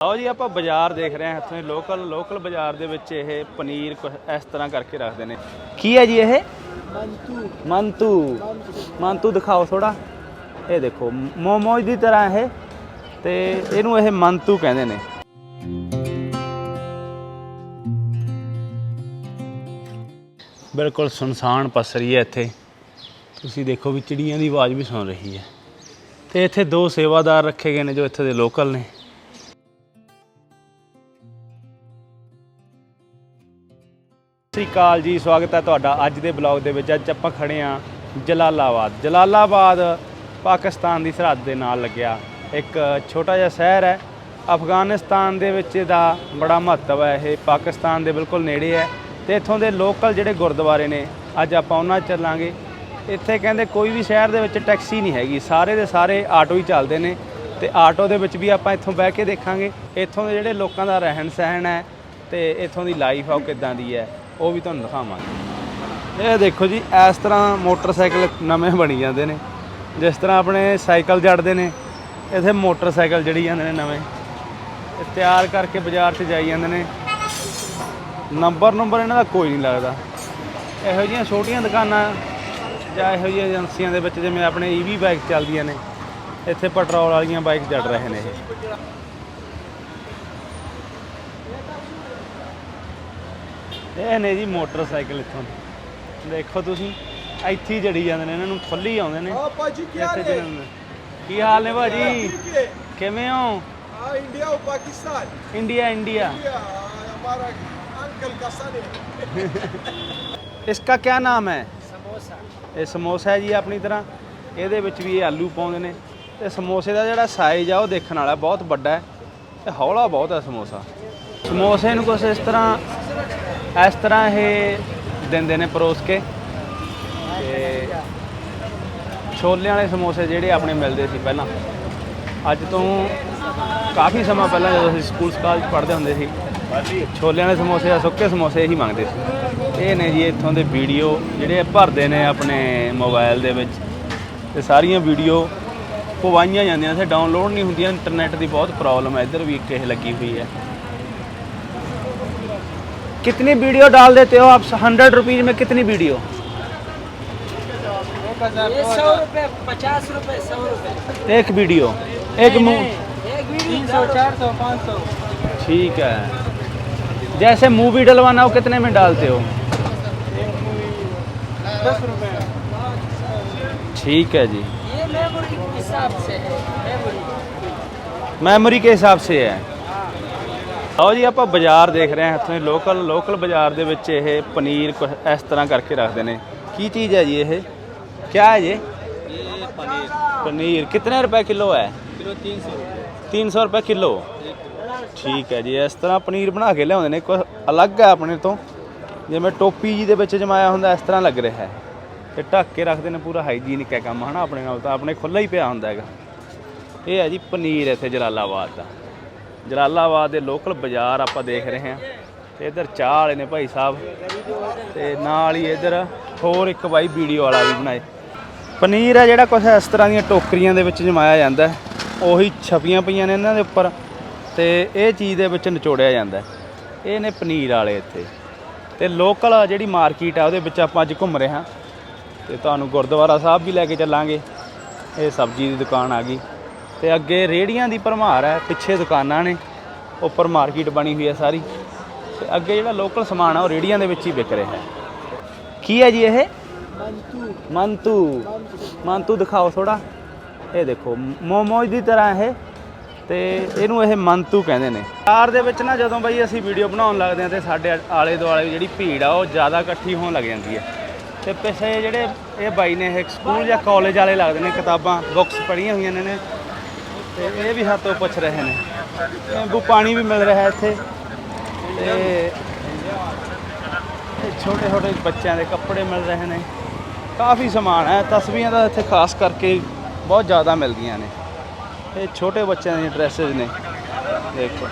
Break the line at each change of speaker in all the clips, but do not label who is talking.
ਆਓ ਜੀ ਆਪਾਂ ਬਾਜ਼ਾਰ ਦੇਖ ਰਹੇ ਹਾਂ ਇੱਥੋਂ ਲੋਕਲ ਲੋਕਲ ਬਾਜ਼ਾਰ ਦੇ ਵਿੱਚ ਇਹ ਪਨੀਰ ਕੁਛ ਇਸ ਤਰ੍ਹਾਂ ਕਰਕੇ ਰੱਖਦੇ ਨੇ। ਕੀ ਹੈ ਜੀ ਇਹ?
ਮੰਤੂ।
ਮੰਤੂ। ਮੰਤੂ ਦਿਖਾਓ ਥੋੜਾ ਇਹ ਦੇਖੋ ਮੋਮੋਜ ਦੀ ਤਰ੍ਹਾਂ ਇਹ। ਤੇ ਇਹਨੂੰ ਇਹ ਮੰਤੂ ਕਹਿੰਦੇ ਨੇ। ਬਿਲਕੁਲ ਸੁਨਸਾਨ ਪਸਰੀ ਹੈ ਇੱਥੇ। ਤੁਸੀਂ ਦੇਖੋ ਵੀ ਚਿੜੀਆਂ ਦੀ ਆਵਾਜ਼ ਵੀ ਸੁਣ ਰਹੀ ਹੈ। ਤੇ ਇੱਥੇ ਦੋ ਸੇਵਾਦਾਰ ਰੱਖੇ ਗਏ ਨੇ ਜੋ ਇੱਥੇ ਦੇ ਲੋਕਲ ਨੇ। ਸਤਿ ਸ਼੍ਰੀ ਅਕਾਲ ਜੀ, ਸਵਾਗਤ ਹੈ ਤੁਹਾਡਾ ਅੱਜ ਦੇ ਬਲੌਗ ਦੇ ਵਿੱਚ। ਅੱਜ ਆਪਾਂ ਖੜੇ ਆ ਜਲਾਲਾਬਾਦ। ਜਲਾਲਾਬਾਦ ਪਾਕਿਸਤਾਨ ਦੀ ਸਰਹੱਦ ਦੇ ਨਾਲ ਲੱਗਿਆ। ਇੱਕ ਛੋਟਾ ਜਿਹਾ ਸ਼ਹਿਰ ਹੈ। ਅਫਗਾਨਿਸਤਾਨ ਦੇ ਵਿੱਚ ਇਹਦਾ ਬੜਾ ਮਹੱਤਵ ਹੈ। ਇਹ ਪਾਕਿਸਤਾਨ ਦੇ ਬਿਲਕੁਲ ਨੇੜੇ ਹੈ ਤੇ ਇੱਥੋਂ ਦੇ ਲੋਕਲ ਜਿਹੜੇ ਗੁਰਦੁਆਰੇ ਨੇ, ਅੱਜ ਆਪਾਂ ਉਹਨਾਂ 'ਚ ਚੱਲਾਂਗੇ। ਇੱਥੇ ਕਹਿੰਦੇ ਕੋਈ ਵੀ ਸ਼ਹਿਰ ਦੇ ਵਿੱਚ ਟੈਕਸੀ ਨਹੀਂ ਹੈਗੀ। ਸਾਰੇ ਦੇ ਸਾਰੇ ਆਟੋ ਹੀ ਚੱਲਦੇ ਨੇ ਤੇ ਆਟੋ ਦੇ ਵਿੱਚ ਵੀ ਆਪਾਂ ਇੱਥੋਂ ਬਹਿ ਕੇ ਦੇਖਾਂਗੇ। ਇੱਥੋਂ ਦੇ ਜਿਹੜੇ ਲੋਕਾਂ ਦਾ ਰਹਿਣ ਸਹਿਣ ਹੈ ਤੇ ਇੱਥੋਂ ਦੀ ਲਾਈਫ ਆ ਉਹ ਕਿੱਦਾਂ ਦੀ ਹੈ। ਉਹ ਵੀ ਤੁਹਾਨੂੰ ਦਿਖਾਵਾਂਗੇ। ਇਹ ਦੇਖੋ ਜੀ, ਇਸ ਤਰ੍ਹਾਂ ਮੋਟਰਸਾਈਕਲ ਨਵੇਂ ਬਣੀ ਜਾਂਦੇ ਨੇ। ਜਿਸ ਤਰ੍ਹਾਂ ਆਪਣੇ ਸਾਈਕਲ ਜੜਦੇ ਨੇ, ਇੱਥੇ ਮੋਟਰਸਾਈਕਲ ਜੜੀ ਜਾਂਦੇ ਨੇ ਨਵੇਂ। ਇਹ ਤਿਆਰ ਕਰਕੇ ਬਾਜ਼ਾਰ 'ਚ ਜਾਈ ਜਾਂਦੇ ਨੇ। ਨੰਬਰ ਨੰਬਰ ਇਹਨਾਂ ਦਾ ਕੋਈ ਨਹੀਂ ਲੱਗਦਾ। ਇਹੋ ਜਿਹੀਆਂ ਛੋਟੀਆਂ ਦੁਕਾਨਾਂ ਜਾਂ ਇਹੋ ਜਿਹੀਆਂ ਏਜੰਸੀਆਂ ਦੇ ਵਿੱਚ ਜਿਵੇਂ ਆਪਣੇ ਈਵੀ ਬਾਈਕ ਚੱਲਦੀਆਂ ਨੇ, ਇੱਥੇ ਪੈਟਰੋਲ ਵਾਲੀਆਂ ਬਾਈਕ ਜੜ ਰਹੇ ਨੇ ਇਹ। ਇਹ ਨੇ ਜੀ ਮੋਟਰਸਾਈਕਲ ਇੱਥੋਂ ਦੇ। ਦੇਖੋ ਤੁਸੀਂ ਇੱਥੇ ਹੀ ਜੜੀ ਜਾਂਦੇ ਨੇ ਇਹਨਾਂ ਨੂੰ ਖੁੱਲੀ ਆਉਂਦੇ ਨੇ
ਆ ਭਾਜੀ ਕੀ
ਇੱਥੇ
ਹਾਲ ਹੈ
ਜੜਨ ਦੇ। ਕੀ ਹਾਲ ਨੇ ਭਾਜੀ
ठीक है
ਕਿਵੇਂ ਹੋ
हाँ इंडिया और पाकिस्तान
ਇੰਡੀਆ ਇੰਡੀਆ
इंडिया हमारा अंकल का सन है
ਇਸਕਾ ਕੀ ਨਾਮ ਹੈ ਇਹ ਸਮੋਸਾ ਹੈ ਜੀ ਆਪਣੀ ਤਰ੍ਹਾਂ ਇਹਦੇ ਵਿੱਚ ਵੀ ਇਹ ਆਲੂ ਪਾਉਂਦੇ ਨੇ ਤੇ ਸਮੋਸੇ ਦਾ ਜਿਹੜਾ ਸਾਈਜ਼ ਆ ਉਹ ਦੇਖਣ ਵਾਲਾ ਬਹੁਤ ਵੱਡਾ ਹੈ ਤੇ ਹੌਲਾ ਬਹੁਤ ਹੈ ਸਮੋਸਾ ਸਮੋਸੇ ਨੂੰ ਕੁਛ ਇਸ ਤਰ੍ਹਾਂ ਇਸ ਤਰ੍ਹਾਂ ਇਹ ਦਿੰਦੇ ਨੇ ਪਰੋਸ ਕੇ। ਤੇ ਛੋਲਿਆਂ ਵਾਲੇ ਸਮੋਸੇ ਜਿਹੜੇ ਆਪਣੇ ਮਿਲਦੇ ਸੀ ਪਹਿਲਾਂ, ਅੱਜ ਤੋਂ ਕਾਫੀ ਸਮਾਂ ਪਹਿਲਾਂ ਜਦੋਂ ਅਸੀਂ ਸਕੂਲ ਸਕਾਲ 'ਚ ਪੜ੍ਹਦੇ ਹੁੰਦੇ ਸੀ, ਛੋਲਿਆਂ ਵਾਲੇ ਸਮੋਸੇ ਜਾਂ ਸੁੱਕੇ ਸਮੋਸੇ ਹੀ ਮੰਗਦੇ ਸੀ। ਇਹ ਨੇ ਜੀ ਇੱਥੋਂ ਦੇ ਵੀਡੀਓ ਜਿਹੜੇ ਭਰਦੇ ਨੇ ਆਪਣੇ ਮੋਬਾਈਲ ਦੇ ਵਿੱਚ, ਤੇ ਸਾਰੀਆਂ ਵੀਡੀਓ ਪਵਾਈਆਂ ਜਾਂਦੀਆਂ ਸੀ ਡਾਊਨਲੋਡ ਨਹੀਂ ਹੁੰਦੀਆਂ ਇੰਟਰਨੈਟ ਦੀ ਬਹੁਤ ਪ੍ਰੋਬਲਮ ਹੈ, ਇੱਧਰ ਵੀ ਕਿਸੇ ਲੱਗੀ ਹੋਈ ਹੈ।
کتنی ویڈیو ڈال دیتے ہو
آپ ہنڈریڈ روپیز میں کتنی ویڈیو؟ ایک ویڈیو ایک ٹھیک
ہے۔ جیسے
مووی ڈلوانا ہو
کتنے میں ڈالتے ہو؟ ٹھیک ہے جی۔
میموری کے حساب سے ہے۔ ਆਓ ਜੀ ਆਪਾਂ ਬਾਜ਼ਾਰ ਦੇਖ ਰਹੇ ਹਾਂ ਇੱਥੋਂ ਦੇ ਲੋਕਲ ਲੋਕਲ ਬਾਜ਼ਾਰ ਦੇ ਵਿੱਚ ਇਹ ਪਨੀਰ ਕੁਛ ਇਸ ਤਰ੍ਹਾਂ ਕਰਕੇ ਰੱਖਦੇ ਨੇ ਕੀ ਚੀਜ਼ ਹੈ ਜੀ ਇਹ ਕੀ ਹੈ ਜੀ
ये पनीर
ਪਨੀਰ ਕਿੰਨੇ ਰੁਪਏ ਕਿਲੋ ਹੈ
किलो तीन सौ
300 ਰੁਪਏ ਕਿਲੋ ਠੀਕ ਹੈ ਜੀ ਇਸ ਤਰ੍ਹਾਂ ਪਨੀਰ ਬਣਾ ਕੇ ਲਿਆਉਂਦੇ ਨੇ ਕੁਝ ਅਲੱਗ ਹੈ ਆਪਣੇ ਤੋਂ ਜਿਵੇਂ ਟੋਪੀ ਜੀ ਦੇ ਵਿੱਚ ਜਮਾਇਆ ਹੁੰਦਾ ਇਸ ਤਰ੍ਹਾਂ ਲੱਗ ਰਿਹਾ ਹੈ ਤੇ ਢੱਕ ਕੇ ਰੱਖਦੇ ਨੇ ਪੂਰਾ ਹਾਈਜੀਨਿਕ ਹੈ ਕੰਮ ਹਨਾ ਆਪਣੇ ਨਾਲ ਤਾਂ ਆਪਣੇ ਖੁੱਲਾ ਹੀ ਪਿਆ ਹੁੰਦਾ ਹੈਗਾ ਇਹ ਹੈ ਜੀ ਪਨੀਰ ਇੱਥੇ ਜਲਾਲਾਬਾਦ ਦਾ ਜਲਾਲਾਬਾਦ ਦੇ ਲੋਕਲ ਬਾਜ਼ਾਰ ਆਪਾਂ ਦੇਖ ਰਹੇ ਹਾਂ। ਤੇ ਇੱਧਰ ਚਾਹ ਵਾਲੇ ਨੇ ਭਾਈ ਸਾਹਿਬ। ਤੇ ਨਾਲ ਹੀ ਇੱਧਰ ਹੋਰ ਇੱਕ ਬਾਈ ਵੀਡੀਓ ਵਾਲਾ ਵੀ ਬਣਾਏ। ਪਨੀਰ ਹੈ ਜਿਹੜਾ ਕੁਛ ਇਸ ਤਰ੍ਹਾਂ ਦੀਆਂ ਟੋਕਰੀਆਂ ਦੇ ਵਿੱਚ ਜਮਾਇਆ ਜਾਂਦਾ ਉਹੀ ਛਪੀਆਂ ਪਈਆਂ ਨੇ ਇਹਨਾਂ ਦੇ ਉੱਪਰ। ਤੇ ਇਹ ਚੀਜ਼ ਦੇ ਵਿੱਚ ਨਿਚੋੜਿਆ ਜਾਂਦਾ ਇਹ ਨੇ ਪਨੀਰ ਵਾਲੇ ਇੱਥੇ। ਤੇ ਲੋਕਲ ਜਿਹੜੀ ਮਾਰਕੀਟ ਆ, ਉਹਦੇ ਵਿੱਚ ਆਪਾਂ ਅੱਜ ਘੁੰਮ ਰਹੇ ਹਾਂ। ਤੇ ਤੁਹਾਨੂੰ ਗੁਰਦੁਆਰਾ ਸਾਹਿਬ ਵੀ ਲੈ ਕੇ ਚੱਲਾਂਗੇ। ਇਹ ਸਬਜ਼ੀ ਦੀ ਦੁਕਾਨ ਆ ਗਈ। ਤੇ ਅੱਗੇ ਰੇੜੀਆਂ ਦੀ ਭਰਮਾਰ ਹੈ ਪਿੱਛੇ ਦੁਕਾਨਾਂ ਨੇ ਉੱਪਰ ਮਾਰਕੀਟ ਬਣੀ ਹੋਈ ਹੈ ਸਾਰੀ। ਤੇ ਅੱਗੇ ਜਿਹੜਾ ਲੋਕਲ ਸਮਾਨ ਆ ਉਹ ਰੇੜੀਆਂ ਦੇ ਵਿੱਚ ਹੀ ਵਿਕ ਰਿਹਾ ਹੈ। ਕੀ ਹੈ ਜੀ ਇਹ?
मंतू
ਮੰਤੂ। ਮੰਤੂ ਦਿਖਾਓ ਥੋੜਾ ਇਹ ਦੇਖੋ ਮੋਮੋਜ ਦੀ ਤਰ੍ਹਾਂ ਇਹ। ਤੇ ਇਹਨੂੰ ਇਹ ਮੰਤੂ ਕਹਿੰਦੇ ਨੇ। ਕਾਰ ਦੇ ਵਿੱਚ ਨਾ ਜਦੋਂ ਬਈ ਅਸੀਂ ਵੀਡੀਓ ਬਣਾਉਣ ਲੱਗਦੇ ਆ ਤੇ ਸਾਡੇ ਆਲੇ ਦੁਆਲੇ ਜਿਹੜੀ ਭੀੜ ਆ ਉਹ ਜ਼ਿਆਦਾ ਇਕੱਠੀ ਹੋਣ ਲੱਗ ਜਾਂਦੀ ਹੈ। ਤੇ ਪਿੱਛੇ ਜਿਹੜੇ ਇਹ ਬਾਈ ਨੇ ਇਹ ਸਕੂਲ ਜਾਂ ਕਾਲਜ ਵਾਲੇ ਲੱਗਦੇ ਨੇ ਕਿਤਾਬਾਂ ਬੁੱਕਸ ਪੜ੍ਹੀਆਂ ਹੋਈਆਂ ਨੇ ਨੇ ਤੇ ਇਹ ਵੀ ਹੱਥੋਂ ਪੁੱਛ ਰਹੇ ਨੇ। ਨਿੰਬੂ ਪਾਣੀ ਵੀ ਮਿਲ ਰਿਹਾ ਇੱਥੇ। ਤੇ ਛੋਟੇ ਛੋਟੇ ਬੱਚਿਆਂ ਦੇ ਕੱਪੜੇ ਮਿਲ ਰਹੇ ਨੇ। ਕਾਫੀ ਸਮਾਨ ਹੈ। ਤਸਵੀਆਂ ਦਾ ਇੱਥੇ ਖਾਸ ਕਰਕੇ ਬਹੁਤ ਜ਼ਿਆਦਾ ਮਿਲਦੀਆਂ ਨੇ। ਇਹ ਛੋਟੇ ਬੱਚਿਆਂ ਦੇ ਡਰੈਸਸ ਨੇ। ਦੇਖੋ।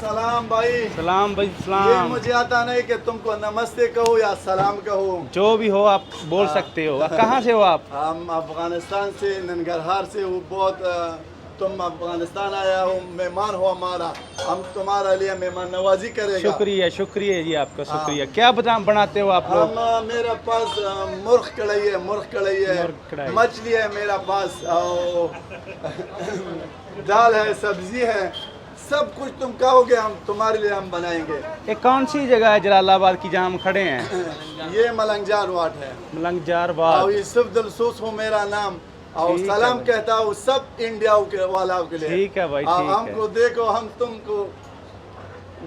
سلام
بھائی
سلام بھائی سلام یہ مجھے آتا نہیں کہ تم کو
نمستے کہو یا سلام کہو جو بھی ہو آپ بول سکتے
ہو کہاں سے ہو آپ ہم افغانستان سے ننگرہار سے ہوں بہت تم افغانستان آیا ہو مہمان ہو ہمارا۔ ہم تمہارا
لیے مہمان نوازی کرے گا۔ شکریہ شکریہ جی آپ کا شکریہ۔
ہاں۔ کیا بتا بناتے ہو آپ لوگ؟ میرا میرے پاس مرخ
کڑائی ہے
مرخ کڑائی ہے۔ مچھلی ہے میرا پاس دال ہے سبزی ہے۔ سب کچھ تم کہو گے ہم تمہارے
لیے ہم بنائیں گے۔ یہ کون سی جگہ ہے جلال آباد
کی جہاں ہم کھڑے
ہیں؟
یہ
ملنگ
جار واٹ ہے۔ ملنگ جار واٹ۔
سب دلسوس
ہو
میرا
نام۔ اور سلام کہتا ہوں سب انڈیا والا
کے لیے۔ ٹھیک
ہے
بھائی ہم
کو دیکھو ہم تم کو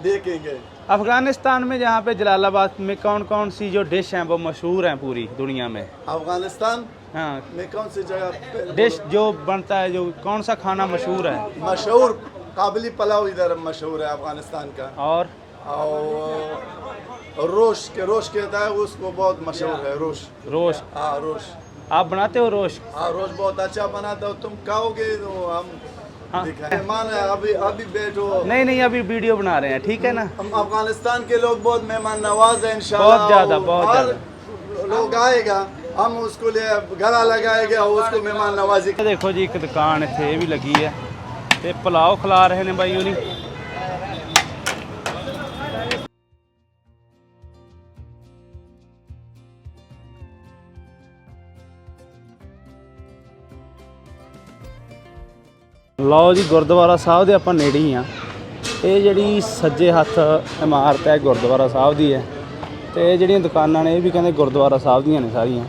دیکھیں گے۔ افغانستان میں جہاں پہ جلال آباد میں کون کون سی جو ڈش ہیں وہ مشہور ہیں
پوری
دنیا
میں؟ افغانستان ہاں۔ میں کون
سی جگہ ڈش جو بنتا ہے جو کون سا کھانا
مشہور ہے؟ مشہور قابلی پلاؤ ادھر مشہور ہے
افغانستان
کا۔ اور؟ اور روش کے روش کہتا ہے اس کو بہت
مشہور
ہے روش۔
روش۔ ہاں روش۔ آپ
بناتے ہو روش؟ ہاں روش بہت اچھا بناتا ہو تم
کہو
گے تو ہم ہاں۔ ابھی ابھی
بیٹھو۔ نہیں نہیں ابھی ویڈیو بنا رہے ہیں ٹھیک ہے
نا؟ افغانستان کے لوگ بہت مہمان نواز ہیں انشاءاللہ۔
بہت زیادہ
بہت
زیادہ۔
لوگ آئے گا ہم اس کو لے گھرا لگائے گا اس کو
مہمان نوازی۔ دیکھو جی ایک دکان تھے بھی لگی ہے۔ پلاؤ کھلا رہے ہیں بھائی انہیں جی۔ ਲਓ ਜੀ, ਗੁਰਦੁਆਰਾ ਸਾਹਿਬ ਦੇ ਆਪਾਂ ਨੇੜੇ ਹੀ ਆ। ਇਹ ਜਿਹੜੀ ਸੱਜੇ ਹੱਥ ਇਮਾਰਤ ਹੈ ਗੁਰਦੁਆਰਾ ਸਾਹਿਬ ਦੀ ਹੈ। ਤੇ ਇਹ ਜਿਹੜੀਆਂ ਦੁਕਾਨਾਂ ਨੇ, ਇਹ ਵੀ ਕਹਿੰਦੇ ਗੁਰਦੁਆਰਾ ਸਾਹਿਬ ਦੀਆਂ ਨੇ ਸਾਰੀਆਂ।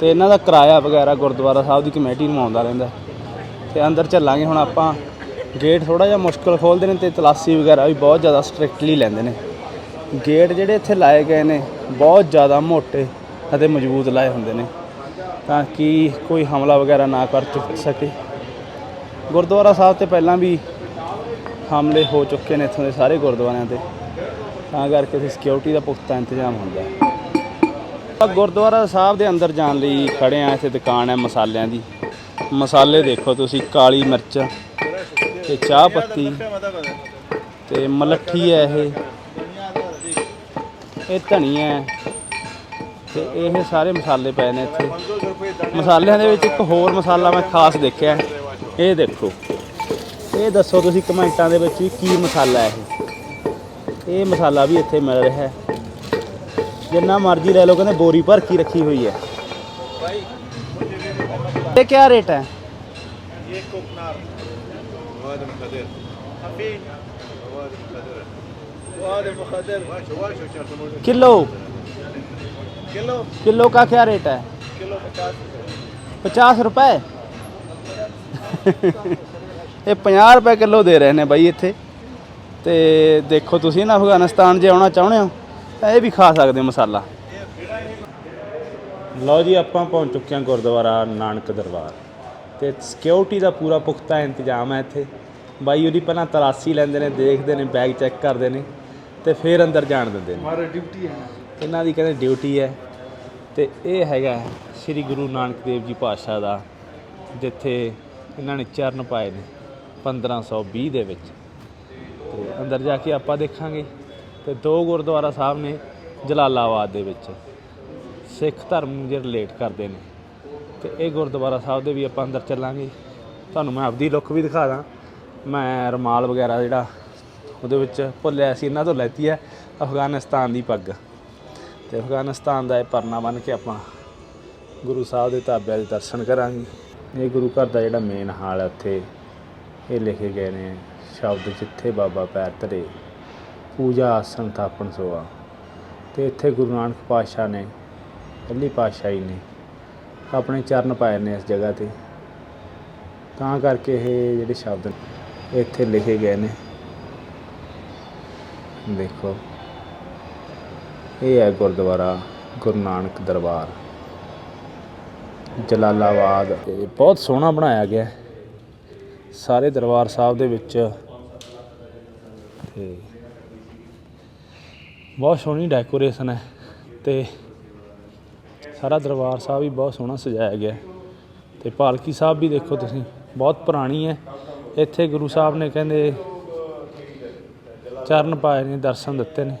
ਤੇ ਇਹਨਾਂ ਦਾ ਕਿਰਾਇਆ ਵਗੈਰਾ ਗੁਰਦੁਆਰਾ ਸਾਹਿਬ ਦੀ ਕਮੇਟੀ ਨੂੰ ਆਉਂਦਾ ਰਹਿੰਦਾ। ਤੇ ਅੰਦਰ ਚੱਲਾਂਗੇ, ਹੁਣ ਆਪਾਂ ਗੇਟ ਥੋੜਾ ਜਿਹਾ ਮੁਸ਼ਕਲ ਖੋਲਦੇ ਨੇ ਤੇ ਤਲਾਸੀ ਵਗੈਰਾ ਵੀ ਬਹੁਤ ਜ਼ਿਆਦਾ ਸਟ੍ਰਿਕਟਲੀ ਲੈਂਦੇ ਨੇ। ਗੇਟ ਜਿਹੜੇ ਇੱਥੇ ਲਾਏ ਗਏ ਨੇ, ਬਹੁਤ ਜ਼ਿਆਦਾ ਮੋਟੇ ਅਤੇ ਮਜ਼ਬੂਤ ਲਾਏ ਹੁੰਦੇ ਨੇ। ਤਾਂ ਕਿ ਕੋਈ ਹਮਲਾ ਵਗੈਰਾ ਨਾ ਕਰ ਸਕੇ। ਗੁਰਦੁਆਰਾ ਸਾਹਿਬ ਤੇ ਪਹਿਲਾਂ ਵੀ ਹਮਲੇ ਹੋ ਚੁੱਕੇ ਨੇ ਇੱਥੋਂ ਦੇ ਸਾਰੇ ਗੁਰਦੁਆਰਿਆਂ ਤੇ। ਤਾਂ ਕਰਕੇ ਇੱਥੇ ਸਿਕਿਉਰਿਟੀ ਦਾ ਪੁਖਤਾ ਇੰਤਜ਼ਾਮ ਹੁੰਦਾ ਹੈ। ਗੁਰਦੁਆਰਾ ਸਾਹਿਬ ਦੇ ਅੰਦਰ ਜਾਣ ਲਈ ਖੜੇ ਆ ਇੱਥੇ ਦੁਕਾਨ ਹੈ ਮਸਾਲਿਆਂ ਦੀ। ਮਸਾਲੇ ਦੇਖੋ ਤੁਸੀਂ, ਕਾਲੀ ਮਿਰਚ ਤੇ ਚਾਹ ਪੱਤੀ ਤੇ ਮਲੱਠੀ ਹੈ ਇਹ। ਇਹ ਧਨੀਆ ਹੈ ਤੇ ਇਹ ਸਾਰੇ ਮਸਾਲੇ ਪਏ ਨੇ ਇੱਥੇ। ਮਸਾਲਿਆਂ ਦੇ ਵਿੱਚ ਇੱਕ ਹੋਰ ਮਸਾਲਾ ਮੈਂ ਖਾਸ ਦੇਖਿਆ। ਇਹ ਦੇਖੋ ਇਹ ਦੱਸੋ ਤੁਸੀਂ ਕਮੈਂਟਾਂ ਦੇ ਵਿੱਚ ਵੀ ਕੀ ਮਸਾਲਾ ਹੈ ਇਹ ਇਹ ਮਸਾਲਾ ਵੀ ਇੱਥੇ ਮਿਲ ਰਿਹਾ ਹੈ ਜਿੰਨਾ ਮਰਜ਼ੀ ਲੈ ਲਓ ਕਹਿੰਦੇ ਬੋਰੀ ਭਰ ਕੇ ਰੱਖੀ ਹੋਈ ਹੈ ਇਹ ਕੀ ਰੇਟ ਹੈ
ये कोकनार وادم خضر حفين وادم خضر وادم خضر واشو واشو شرط
किलो
किलो
किलो का क्या रेट है
किलो पचास
पचास रुपए ਇਹ 50 ਰੁਪਏ ਕਿਲੋ ਦੇ ਰਹੇ ਨੇ ਬਾਈ ਇੱਥੇ। ਤੇ ਦੇਖੋ ਤੁਸੀਂ ਨਾ ਅਫਗਾਨਿਸਤਾਨ ਜੇ ਆਉਣਾ ਚਾਹੁੰਦੇ ਹੋ ਤਾਂ ਇਹ ਵੀ ਖਾ ਸਕਦੇ ਹੋ ਮਸਾਲਾ। ਲਓ ਜੀ ਆਪਾਂ ਪਹੁੰਚ ਚੁੱਕੇ ਹਾਂ ਗੁਰਦੁਆਰਾ ਨਾਨਕ ਦਰਬਾਰ। ਤੇ ਸਿਕਿਉਰਿਟੀ ਦਾ ਪੂਰਾ ਪੁਖਤਾ ਇੰਤਜ਼ਾਮ ਹੈ ਇੱਥੇ। ਬਾਈ ਉਹਦੀ ਪਹਿਲਾਂ ਤਲਾਸ਼ੀ ਲੈਂਦੇ ਨੇ ਦੇਖਦੇ ਨੇ ਬੈਗ ਚੈੱਕ ਕਰਦੇ ਨੇ ਤੇ ਫਿਰ ਅੰਦਰ ਜਾਣ ਦਿੰਦੇ ਨੇ।
ਮਾਰਾ ਡਿਊਟੀ ਹੈ।
ਇਹਨਾਂ ਦੀ ਕਹਿੰਦੇ ਡਿਊਟੀ ਹੈ। ਤੇ ਇਹ ਹੈਗਾ ਸ੍ਰੀ ਗੁਰੂ ਨਾਨਕ ਦੇਵ ਜੀ ਪਾਤਸ਼ਾਹ ਦਾ ਜਿੱਥੇ ਇਹਨਾਂ ਨੇ ਚਰਨ ਪਾਏ ਨੇ 1520 ਦੇ ਵਿੱਚ। ਤੇ ਅੰਦਰ ਜਾ ਕੇ ਆਪਾਂ ਦੇਖਾਂਗੇ। ਤੇ ਦੋ ਗੁਰਦੁਆਰਾ ਸਾਹਿਬ ਨੇ ਜਲਾਲਾਬਾਦ ਦੇ ਵਿੱਚ। ਸਿੱਖ ਧਰਮ ਨੂੰ ਜੇ ਰਿਲੇਟ ਕਰਦੇ ਨੇ। ਤੇ ਇਹ ਗੁਰਦੁਆਰਾ ਸਾਹਿਬ ਦੇ ਵੀ ਆਪਾਂ ਅੰਦਰ ਚੱਲਾਂਗੇ। ਤੁਹਾਨੂੰ ਮੈਂ ਆਪਦੀ ਲੁੱਕ ਵੀ ਦਿਖਾ ਦਾਂ। ਮੈਂ ਰਮਾਲ ਵਗੈਰਾ ਜਿਹੜਾ ਉਹਦੇ ਵਿੱਚ ਭੁੱਲਿਆ ਸੀ, ਇਹਨਾਂ ਤੋਂ ਲੈਤੀ ਹੈ। ਅਫਗਾਨਿਸਤਾਨ ਦੀ ਪੱਗ। ਤੇ ਅਫਗਾਨਿਸਤਾਨ ਦਾ ਇਹ ਪਰਨਾ ਬਣ ਕੇ ਆਪਾਂ ਗੁਰੂ ਸਾਹਿਬ ਦੇ ਢਾਬਿਆਂ ਦੇ ਦਰਸ਼ਨ ਕਰਾਂਗੇ। ਇਹ ਗੁਰੂ ਘਰ ਦਾ ਜਿਹੜਾ ਮੇਨ ਹਾਲ ਹੈ ਉੱਥੇ ਇਹ ਲਿਖੇ ਗਏ ਨੇ ਸ਼ਬਦ ਜਿੱਥੇ ਬਾਬਾ ਪੈਰ ਧਰੇ ਪੂਜਾ ਆਸਣ ਥਾਪਣ ਸੋਆ। ਤੇ ਇੱਥੇ ਗੁਰੂ ਨਾਨਕ ਪਾਤਸ਼ਾਹ ਨੇ ਪਹਿਲੀ ਪਾਤਸ਼ਾਹੀ ਨੇ ਆਪਣੇ ਚਰਨ ਪਾਏ ਨੇ ਇਸ ਜਗ੍ਹਾ ਤੇ। ਤਾਂ ਕਰਕੇ ਇਹ ਜਿਹੜੇ ਸ਼ਬਦ ਨੇ, ਇੱਥੇ ਲਿਖੇ ਗਏ ਨੇ। ਦੇਖੋ ਇਹ ਹੈ ਗੁਰਦੁਆਰਾ ਗੁਰੂ ਨਾਨਕ ਦਰਬਾਰ। ਜਲਾਲਾਬਾਦ। ਇਹ ਬਹੁਤ ਸੋਹਣਾ ਬਣਾਇਆ ਗਿਆ। ਸਾਰੇ ਦਰਬਾਰ ਸਾਹਿਬ ਦੇ ਵਿੱਚ। ਤੇ ਬਹੁਤ ਸੋਹਣੀ ਡੈਕੋਰੇਸ਼ਨ ਹੈ। ਤੇ ਸਾਰਾ ਦਰਬਾਰ ਸਾਹਿਬ ਵੀ ਬਹੁਤ ਸੋਹਣਾ ਸਜਾਇਆ ਗਿਆ। ਹੈ। ਤੇ ਪਾਲਕੀ ਸਾਹਿਬ ਵੀ ਦੇਖੋ ਤੁਸੀਂ, ਬਹੁਤ ਪੁਰਾਣੀ ਹੈ। ਇੱਥੇ ਗੁਰੂ ਸਾਹਿਬ ਨੇ ਕਹਿੰਦੇ, ਚਰਨ ਪਾਏ ਨੇ, ਦਰਸ਼ਨ ਦਿੱਤੇ ਨੇ।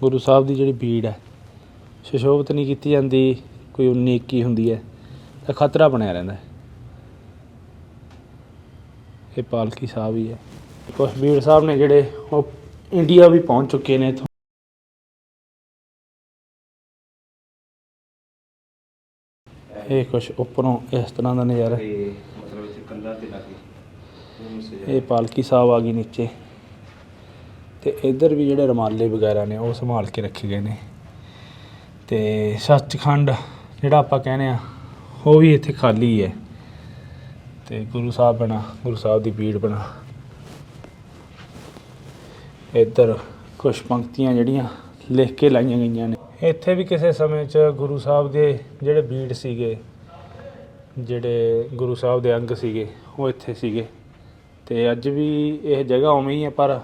ਗੁਰੂ ਸਾਹਿਬ ਦੀ ਜਿਹੜੀ ਬੀੜ ਹੈ ਸ਼ਸ਼ੋਭਤ ਨਹੀਂ ਕੀਤੀ ਜਾਂਦੀ ਕੋਈ ਉਨੀ ਇੱਕੀ ਹੁੰਦੀ ਹੈ ਤਾਂ ਖਤਰਾ ਬਣਿਆ ਰਹਿੰਦਾ ਹੈ। ਇਹ ਪਾਲਕੀ ਸਾਹਿਬ ਹੀ ਹੈ। ਕੁਛ ਬੀੜ ਸਾਹਿਬ ਨੇ ਜਿਹੜੇ ਉਹ ਇੰਡੀਆ ਵੀ ਪਹੁੰਚ ਚੁੱਕੇ ਨੇ ਇੱਥੋਂ। ਇਹ ਕੁਛ ਉੱਪਰੋਂ ਇਸ ਤਰ੍ਹਾਂ ਦਾ ਨਜ਼ਾਰਾ ਇਹ ਪਾਲਕੀ ਸਾਹਿਬ ਆ ਗਈ ਨੀਚੇ। ਤੇ ਇੱਧਰ ਵੀ ਜਿਹੜੇ ਰਮਾਲੇ ਵਗੈਰਾ ਨੇ ਉਹ ਸੰਭਾਲ ਕੇ ਰੱਖੇ ਗਏ ਨੇ। ਤੇ ਸੱਚਖੰਡ ਜਿਹੜਾ ਆਪਾਂ ਕਹਿੰਦੇ ਆ ਉਹ ਵੀ ਇੱਥੇ ਖਾਲੀ ਹੈ ਤੇ ਗੁਰੂ ਸਾਹਿਬ ਬਣਾ, ਗੁਰੂ ਸਾਹਿਬ ਦੀ ਭੀੜ ਬਣਾ। ਇੱਧਰ ਕੁਝ ਪੰਕਤੀਆਂ ਜਿਹੜੀਆਂ ਲਿਖ ਕੇ ਲਾਈਆਂ ਗਈਆਂ ਨੇ। ਇੱਥੇ ਵੀ ਕਿਸੇ ਸਮੇਂ 'ਚ ਗੁਰੂ ਸਾਹਿਬ ਦੇ ਜਿਹੜੇ ਬੀੜ ਸੀਗੇ, ਜਿਹੜੇ ਗੁਰੂ ਸਾਹਿਬ ਦੇ ਅੰਗ ਸੀਗੇ, ਉਹ ਇੱਥੇ ਸੀਗੇ। ਤੇ ਅੱਜ ਵੀ ਇਹ ਜਗ੍ਹਾ ਉਵੇਂ ਹੀ ਹੈ, ਪਰ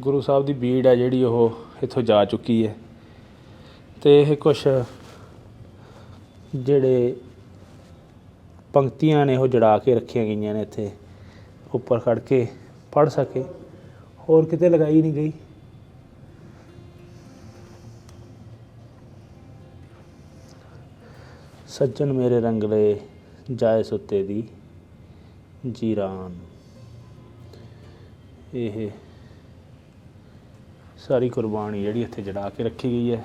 ਗੁਰੂ ਸਾਹਿਬ ਦੀ ਬੀੜ ਹੈ ਜਿਹੜੀ ਉਹ ਇੱਥੋਂ ਜਾ ਚੁੱਕੀ ਹੈ। ਤੇ ਇਹ ਕੁਝ ਜਿਹੜੇ ਪੰਕਤੀਆਂ ਨੇ ਉਹ ਜੜਾ ਕੇ ਰੱਖੀਆਂ ਗਈਆਂ ਨੇ ਇੱਥੇ, ਉੱਪਰ ਖੜ ਕੇ ਪੜ ਸਕੇ। ਹੋਰ ਕਿਤੇ ਲਗਾਈ ਨਹੀਂ ਗਈ। ਸੱਜਣ ਮੇਰੇ ਰੰਗਲੇ ਜਾਏ ਸੁੱਤੇ ਦੀ ਜੀਰਾਨ। ਇਹ ਸਾਰੀ ਕੁਰਬਾਨੀ ਜਿਹੜੀ ਇੱਥੇ ਜੜਾ ਕੇ ਰੱਖੀ ਗਈ ਹੈ।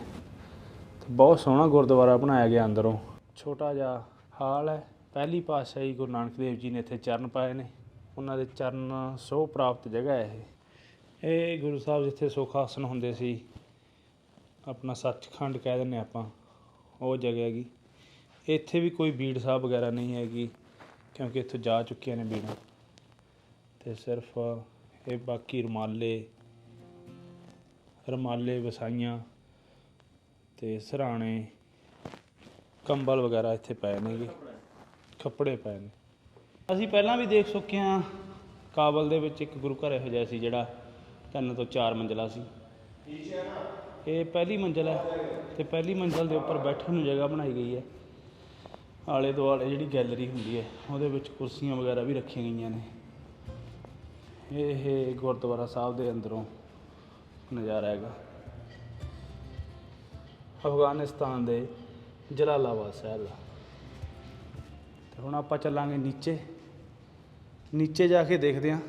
ਤੇ ਬਹੁਤ ਸੋਹਣਾ ਗੁਰਦੁਆਰਾ ਬਣਾਇਆ ਗਿਆ ਅੰਦਰੋਂ। ਛੋਟਾ ਜਿਹਾ ਹਾਲ ਹੈ। ਪਹਿਲੀ ਪਾਤਸ਼ਾਹੀ ਗੁਰੂ ਨਾਨਕ ਦੇਵ ਜੀ ਨੇ ਇੱਥੇ ਚਰਨ ਪਾਏ ਨੇ। ਉਹਨਾਂ ਦੇ ਚਰਨ ਸੋਹ ਪ੍ਰਾਪਤ ਜਗ੍ਹਾ ਹੈ ਇਹ। ਇਹ ਗੁਰੂ ਸਾਹਿਬ ਜਿੱਥੇ ਸੁਖ ਆਸਨ ਹੁੰਦੇ ਸੀ, ਆਪਣਾ ਸੱਚਖੰਡ ਕਹਿ ਦਿੰਦੇ ਆਪਾਂ, ਉਹ ਜਗ੍ਹਾ ਹੈਗੀ। ਇੱਥੇ ਵੀ ਕੋਈ ਬੀੜ ਸਾਹਿਬ ਵਗੈਰਾ ਨਹੀਂ ਹੈਗੀ, ਕਿਉਂਕਿ ਇੱਥੋਂ ਜਾ ਚੁੱਕੀਆਂ ਨੇ ਬੀੜਾਂ। ਤੇ ਸਿਰਫ ਇਹ ਬਾਕੀ ਰੁਮਾਲੇ ਰੁਮਾਲੇ, ਵਸਾਈਆਂ ਤੇ ਸਰਾਣੇ, ਕੰਬਲ ਵਗੈਰਾ ਇੱਥੇ ਪਏ ਨੇਗੇ ਕੱਪੜੇ ਪਏ ਨੇ। ਅਸੀਂ ਪਹਿਲਾਂ ਵੀ ਦੇਖ ਚੁੱਕੇ ਹਾਂ, ਕਾਬਲ ਦੇ ਵਿੱਚ ਇੱਕ ਗੁਰੂ ਘਰ ਇਹੋ ਜਿਹਾ ਸੀ ਜਿਹੜਾ ਤਿੰਨ ਤੋਂ ਚਾਰ ਮੰਜ਼ਲਾ ਸੀ। ਇਹ ਪਹਿਲੀ ਮੰਜ਼ਲ ਹੈ ਤੇ ਪਹਿਲੀ ਮੰਜ਼ਲ ਦੇ ਉੱਪਰ ਬੈਠਣ ਨੂੰ ਜਗ੍ਹਾ ਬਣਾਈ ਗਈ ਹੈ। ਆਲੇ ਦੁਆਲੇ ਜਿਹੜੀ ਗੈਲਰੀ ਹੁੰਦੀ ਹੈ, ਉਹਦੇ ਵਿੱਚ ਕੁਰਸੀਆਂ ਵਗੈਰਾ ਵੀ ਰੱਖੀਆਂ ਗਈਆਂ ਨੇ। ਇਹ ਗੁਰਦੁਆਰਾ ਸਾਹਿਬ ਦੇ ਅੰਦਰੋਂ ਨਜ਼ਾਰਾ ਹੈਗਾ। ਅਫਗਾਨਿਸਤਾਨ ਦੇ ਜਲਾਲਾਬਾਦ ਸ਼ਹਿਰ ਦਾ। ਤੇ ਹੁਣ ਆਪਾਂ ਚੱਲਾਂਗੇ ਨੀਚੇ। ਨੀਚੇ ਜਾ ਕੇ ਦੇਖਦੇ ਹਾਂ